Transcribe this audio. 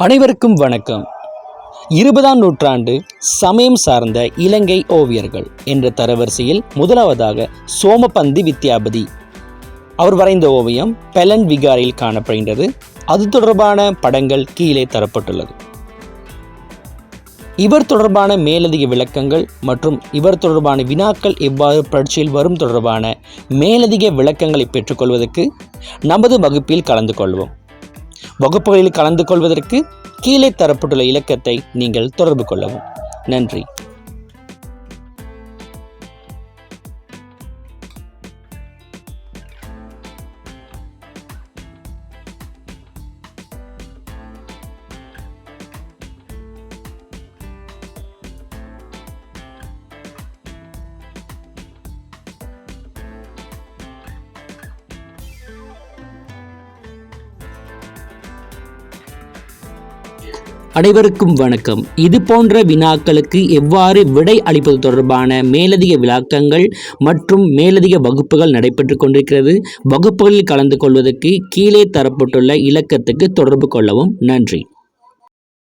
அனைவருக்கும் வணக்கம். இருபதாம் நூற்றாண்டு சமயம் சார்ந்த இலங்கை ஓவியர்கள் என்ற தரவரிசையில் முதலாவதாக சோமபந்தி வித்யாபதி. அவர் வரைந்த ஓவியம் பெலன் விகாரில் காணப்படுகின்றது. அது தொடர்பான படங்கள் கீழே தரப்பட்டுள்ளது. இவர் தொடர்பான மேலதிக விளக்கங்கள் மற்றும் இவர் தொடர்பான வினாக்கள் எவ்வாறு பரீட்சையில் வரும் தொடர்பான மேலதிக விளக்கங்களை பெற்றுக்கொள்வதற்கு நமது வகுப்பில் கலந்து கொள்வோம். வகுப்புகளில் கலந்து கொள்வதற்கு கீழே தரப்பட்டுள்ள இலக்கத்தை நீங்கள் தொடர்பு கொள்ளவும். நன்றி. அனைவருக்கும் வணக்கம். இது போன்ற வினாக்களுக்கு எவ்வாறு விடை அளிப்பது தொடர்பான மேலதிக விளக்கங்கள் மற்றும் மேலதிக வகுப்புகள் நடைபெற்று கொண்டிருக்கிறது வகுப்புகளில் கலந்து கொள்வதற்கு கீழே தரப்பட்டுள்ள இலக்கத்துக்கு தொடர்பு கொள்ளவும் நன்றி.